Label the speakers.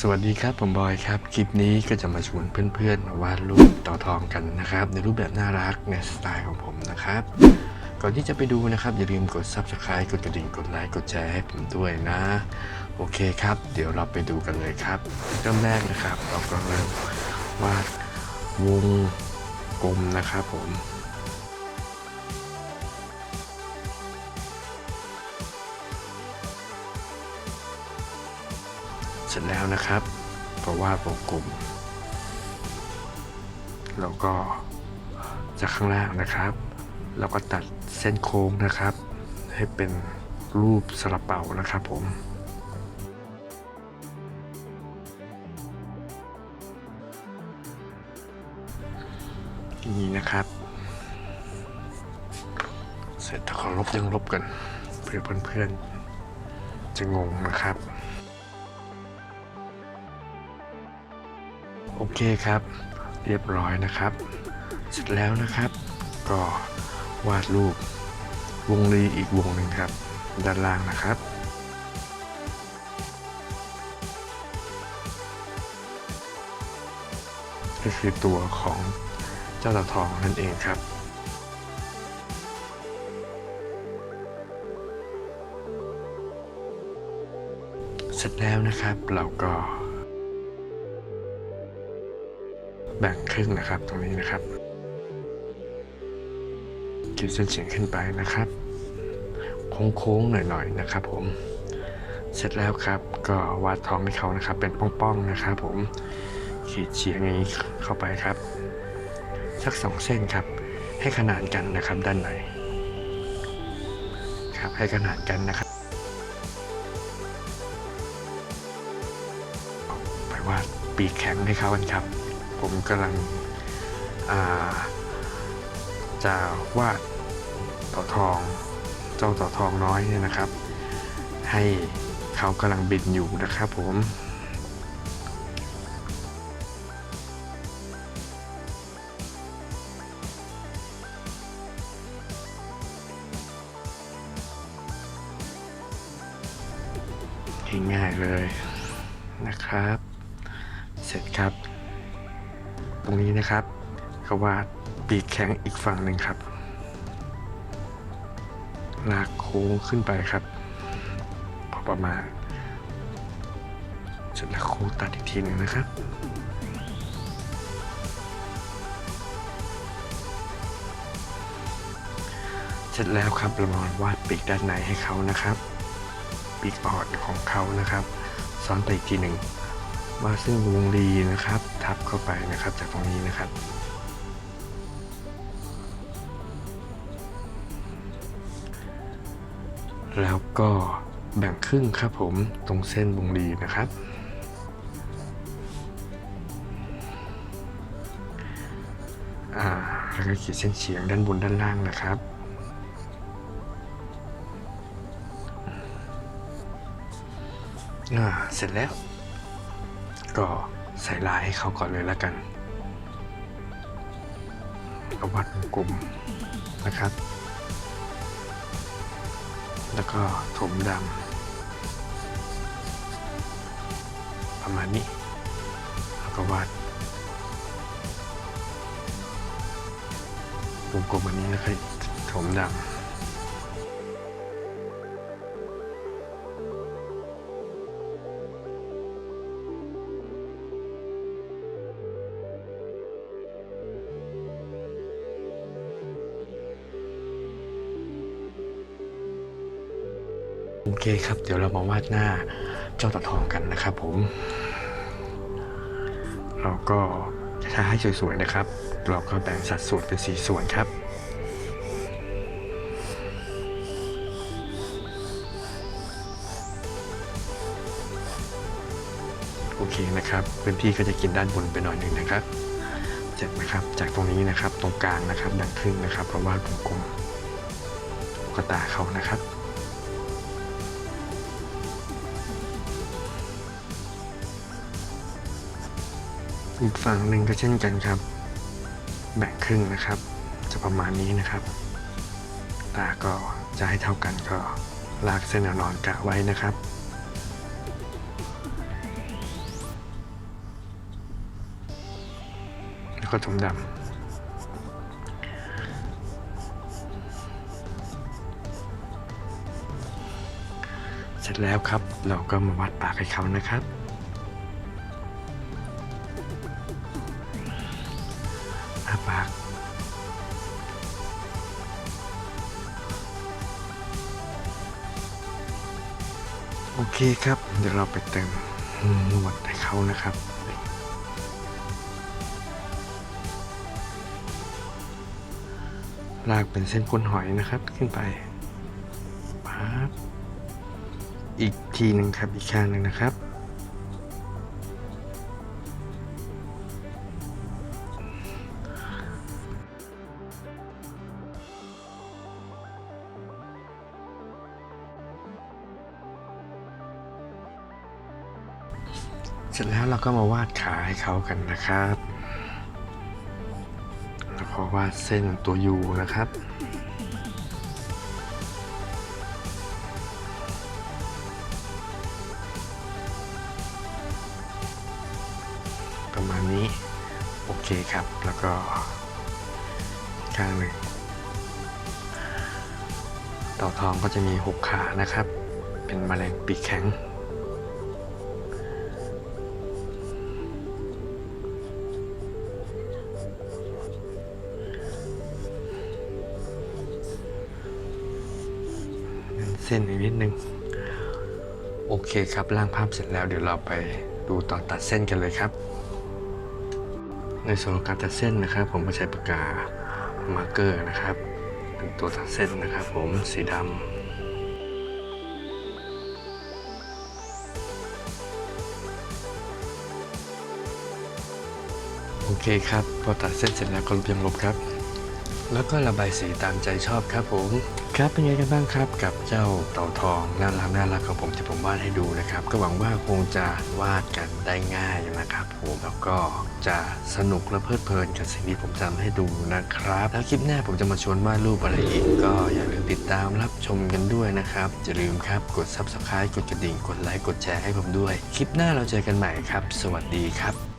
Speaker 1: สวัสดีครับผมบอยครับ คลิปนี้ก็จะมาชวนเพื่อนๆมาวาดรูปต่อทองกันนะครับ ในรูปแบบน่ารักในสไตล์ของผมนะครับ ก่อนที่จะไปดูนะครับ อย่าลืมกด Subscribe กดกระดิ่งกดไลค์กดแชร์ให้ผมด้วยนะ โอเคครับ เดี๋ยวเราไปดูกันเลยครับเริ่มแรกนะครับ เราก็เริ่มวาดวงกลมนะครับผม เสร็จแล้วนะครับเพราะวาดวงกลมแล้วก็จากข้างล่างนะครับ เราก็ตัดเส้นโค้งนะครับ ให้เป็นรูปสลับเป่านะครับผมนี้นะครับ เสร็จถ้าขอลบยังลบกัน เพื่อเพื่อนๆจะงงนะครับ โอเคครับ เรียบร้อยนะครับ เสร็จแล้วนะครับ ก็วาดรูป วงรีอีกวงหนึ่งครับ ด้านล่างนะครับก็คือตัวของเจ้าตาทองนั่นเองครับเสร็จแล้วนะครับเราก็ แบ่งครึ่งนะครับ ตรงนี้นะครับขีดเส้นเฉียงขึ้นไปนะครับ โค้งๆหน่อยๆนะครับผมเสร็จแล้วครับก็วาดท้องให้เขานะครับ เป็นป้องๆนะครับ ผมขีดเฉียงอย่างนี้เข้าไปครับ สักสองเส้นครับ ให้ขนานกันนะครับด้านในครับให้ขนานกันนะครับ ไปวาดปีกแข็งให้เขากันครับ ผมกำลังจะวาดต่อทอง เจ้าต่อทองน้อยเนี่ยนะครับ ให้เขากำลังบินอยู่นะครับผมง่ายๆเลยนะครับ รงนี้นะครับก็วาดปีกแข็งอีกฝั่งหนึ่งครับ ลากโค้งขึ้นไปครับ พอประมาณเสร็จแล้วโค้งตัดอีกทีหนึ่งนะครับเสร็จแล้วครับเรามาวาดปีกด้านในให้เขานะครับ ปีกอ่อนของเขานะครับ ซ้อนไปอีกทีหนึ่งวาดซึ่งวงรีนะครับ ทับเข้าไปนะครับ จากตรงนี้นะครับ แล้วก็แบ่งครึ่งครับผมตรงเส้นวงรีนะครับ อ่าแล้วก็ขีดเส้นเฉียงด้านบนด้านล่างนะครับอ่าเสร็จแล้ว ก็ ใส่ลายให้เขาก่อนเลยแล้วกันเอาวัดวงกลมนะครับ แล้วก็ถมดำประมาณนี้แล้วก็วาดวงกลมอันนี้แล้วก็ถมดำ เคครับ เดี๋ยวเรามาวาดหน้าเจ้าตะทองกันนะครับผม เราก็ถ้าให้สวยๆนะครับ เราก็แบ่งสัดส่วนเป็นสีส่วนครับโอเคนะครับพื้นที่ก็จะกินด้านบนไปหน่อยหนึ่งนะครับเจ็บนะครับ จากตรงนี้นะครับตรงกลางนะครับดังครึ่งนะครับเพราะว่าวงกลมตุ๊กตาเขานะครับ อีกฝั่งหนึ่งก็เช่นกันครับ แบ่งครึ่งนะครับ จะประมาณนี้นะครับตาก็จะให้เท่ากันก็ลากเส้นนอนกะไว้นะครับแล้วก็ถมดำเสร็จแล้วครับ เราก็มาวัดปากให้เขานะครับ โอเคครับ เดี๋ยวเราไปเติมนวดให้เขานะครับลากเป็นเส้นก้นหอยนะครับขึ้นไปปั๊บอีกทีหนึ่งครับอีกข้างหนึ่งนะครับ เสร็จแล้วเราก็มาวาดขาให้เขากันนะครับแล้วก็วาดเส้นตัวยูนะครับประมาณนี้โอเคครับ แล้วก็ข้างหนึ่งเต่าทองก็จะมีหกขานะครับ เป็นแมลงปีกแข็ง ส้นอีกนิดนึง โอเคครับร่างภาพเสร็จแล้วเดี๋ยวเราไปดูตอนตัดเส้นกันเลยครับ ในส่วนของการตัดเส้นนะครับ ผมก็ใช้ปากกามาร์เกอร์นะครับ เป็นตัวตัดเส้นนะครับ ผมสีดำโอเคครับ พอตัดเส้นเสร็จแล้วก็ลบยังลบครับ แล้วก็ระบายสีตามใจชอบครับผม ครับเป็นไงกันบ้างครับ กับเจ้าเต่าทองน่ารักน่ารักของผมที่ผมวาดให้ดูนะครับ ก็หวังว่าคงจะวาดกันได้ง่ายนะครับผมแล้วก็จะสนุกและเพลิดเพลินกับสิ่งที่ผมทำให้ดูนะครับ แล้วคลิปหน้าผมจะมาชวนวาดรูปอะไรอีก ก็อย่าลืมติดตามรับชมกันด้วยนะครับอย่าลืมครับกด subscribe กดกระดิ่งกดไลค์กดแชร์ให้ผมด้วย คลิปหน้าเราเจอกันใหม่ครับ สวัสดีครับ